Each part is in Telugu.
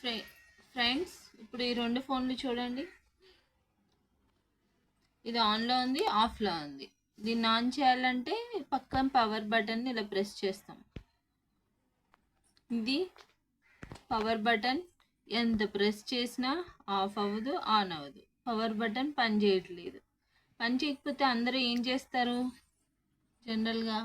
ఫ్రె ఫ్రెండ్స్ ఇప్పుడు ఈ రెండు ఫోన్లు చూడండి. ఇది ఆన్లో ఉంది ఆఫ్లో ఉంది. దీన్ని ఆన్ చేయాలంటే పక్కన పవర్ బటన్ ఇలా ప్రెస్ చేస్తాం. ఇది పవర్ బటన్ ఎంత ప్రెస్ చేసినా ఆఫ్ అవ్వదు ఆన్ అవ్వదు. పవర్ బటన్ పని చేయట్లేదు. పని చేయకపోతే అందరూ ఏం చేస్తారు? జనరల్గా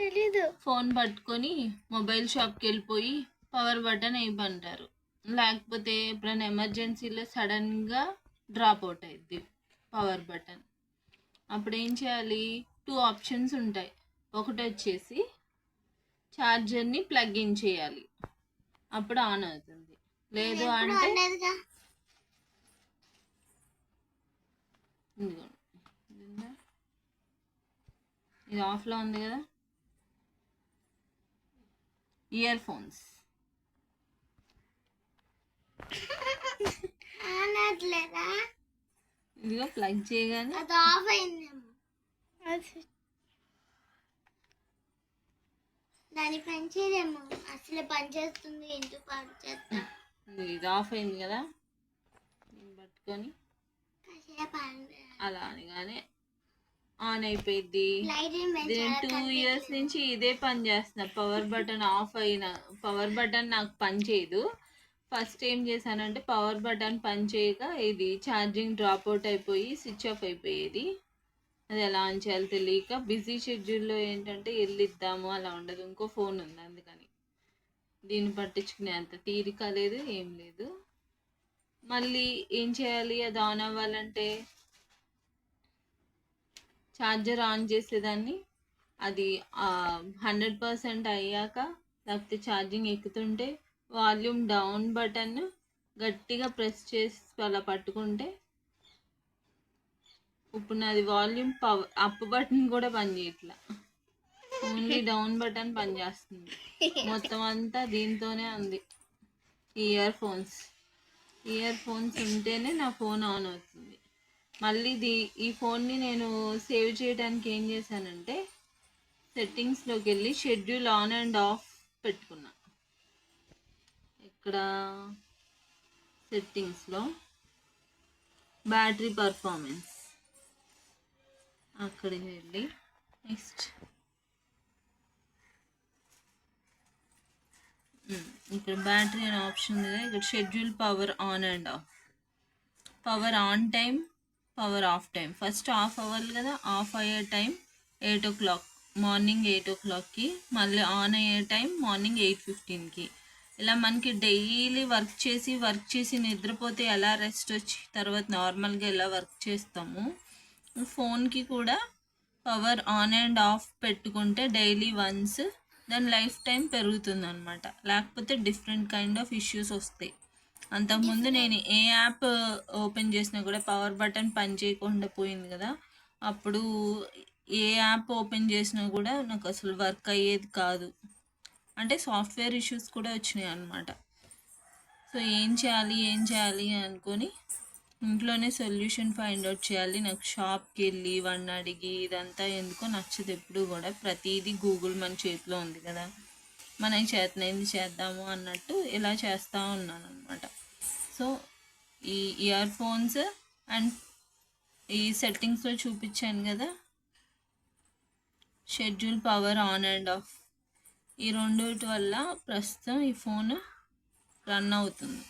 తెలీదు. ఫోన్ పట్టుకొని మొబైల్ షాప్కి వెళ్ళిపోయి పవర్ బటన్ వేయమంటారు లేకపోతే ఎప్పుడైనా ఎమర్జెన్సీలో సడన్గా డ్రాప్ అవుట్ అయింది పవర్ బటన్. అప్పుడు ఏం చేయాలి? టూ ఆప్షన్స్ ఉంటాయి. ఒకటి వచ్చేసి ఛార్జర్ని ప్లగ్ ఇన్ చేయాలి. అప్పుడు ఆన్ అవుతుంది. లేదు అంటే? ఇది ఆఫ్లో ఉంది కదా? Ear phones. ఇదిగో ప్లగ్ చేయగానే. అది ఆఫ్ అయిందేమో దాని పని చేయదేమో అసలు పని చేస్తుంది ఎందుకు పని చేస్తా. ఇది ఆఫ్ అయింది కదా. దీన్ని పట్టుకొని అలా అనగానే ఆన్ అయిపోయింది నేను టూ ఇయర్స్ నుంచి ఇదే పని చేస్తున్నా. పవర్ బటన్ ఆఫ్ అయిన పవర్ బటన్ నాకు పని చేయదు. ఫస్ట్ ఏం చేశానంటే పవర్ బటన్ పని చేయక ఇది ఛార్జింగ్ డ్రాప్ అవుట్ అయిపోయి స్విచ్ ఆఫ్ అయిపోయేది. అది ఎలా ఆన్ చేయాలో తెలియక బిజీ షెడ్యూల్లో ఏంటంటే వెళ్ళిద్దాము అలా ఉండదు ఇంకో ఫోన్ ఉంది అందుకని. దీన్ని పట్టించుకునే అంత తీరిక లేదు ఏం లేదు. మళ్ళీ ఏం చేయాలి? అది ఆన్ అవ్వాలంటే ఛార్జర్ ఆన్ చేసేదాన్ని. అది హండ్రెడ్ పర్సెంట్ అయ్యాక లేకపోతే ఛార్జింగ్ ఎక్కుతుంటే వాల్యూమ్ డౌన్ బటన్ గట్టిగా ప్రెస్ చేసి అలా పట్టుకుంటే ఇప్పుడు నాది వాల్యూమ్ పవర్ అప్ బటన్ కూడా పనిచేయట్లా ఓన్లీ డౌన్ బటన్ పనిచేస్తుంది మొత్తం అంతా దీంతోనే ఉంది. Ear phones. ఇయర్ ఫోన్స్ ఉంటేనే నా ఫోన్ ఆన్ అవుతుంది. మళ్ళీ దీ ఈ ఫోన్ని నేను సేవ్ చేయడానికి ఏం చేశానంటే సెట్టింగ్స్లోకి వెళ్ళి షెడ్యూల్ ఆన్ అండ్ ఆఫ్ పెట్టుకున్నా. ఇక్కడ సెట్టింగ్స్లో బ్యాటరీ పర్ఫార్మెన్స్ అక్కడికి వెళ్ళి నెక్స్ట్ ఇక్కడ బ్యాటరీ అనే ఆప్షన్ ఉంది కదా ఇక్కడ schedule power on and off power on time power off time first off అవ్వాలి కదా ఆఫ్ అయ్యే time eight o'clock morning eight ఓ క్లాక్కి మళ్ళీ ఆన్ అయ్యే టైం మార్నింగ్ ఎయిట్ ఫిఫ్టీన్కి ఇలా మనకి డైలీ వర్క్ చేసి వర్క్ చేసి నిద్రపోతే ఎలా రెస్ట్ వచ్చి తర్వాత నార్మల్గా ఎలా వర్క్ చేస్తాము? ఫోన్కి కూడా పవర్ ఆన్ అండ్ ఆఫ్ పెట్టుకుంటే డైలీ వన్స్ దాని లైఫ్ టైం పెరుగుతుంది అనమాట లేకపోతే డిఫరెంట్ కైండ్ ఆఫ్ ఇష్యూస్ వస్తాయి. అంతకుముందు నేను ఏ యాప్ ఓపెన్ చేసినా కూడా పవర్ బటన్ పని చేయకుండా పోయింది కదా. అప్పుడు ఏ యాప్ ఓపెన్ చేసినా కూడా నాకు అసలు వర్క్ అయ్యేది కాదు. అంటే సాఫ్ట్వేర్ ఇష్యూస్ కూడా వచ్చినాయి అనమాట సో ఏం చేయాలి ఏం చేయాలి అనుకొని ఇంట్లోనే సొల్యూషన్ ఫైండ్ అవుట్ చేయాలి. నాకు షాప్కి వెళ్ళి వాడిని అడిగి ఇదంతా ఎందుకో నచ్చదు ఎప్పుడు కూడా. ప్రతిదీ గూగుల్ మన చేతిలో ఉంది కదా. మనకి చేతనైంది చేద్దాము అన్నట్టు ఇలా చేస్తూ ఉన్నాను అనమాట సో ఈ ఇయర్ ఫోన్స్ అండ్ ఈ సెట్టింగ్స్లో చూపించాను కదా. Schedule power on and off. ఈ రెండింటి వల్ల ప్రస్తుతం ఈ ఫోన్ రన్ అవుతుంది.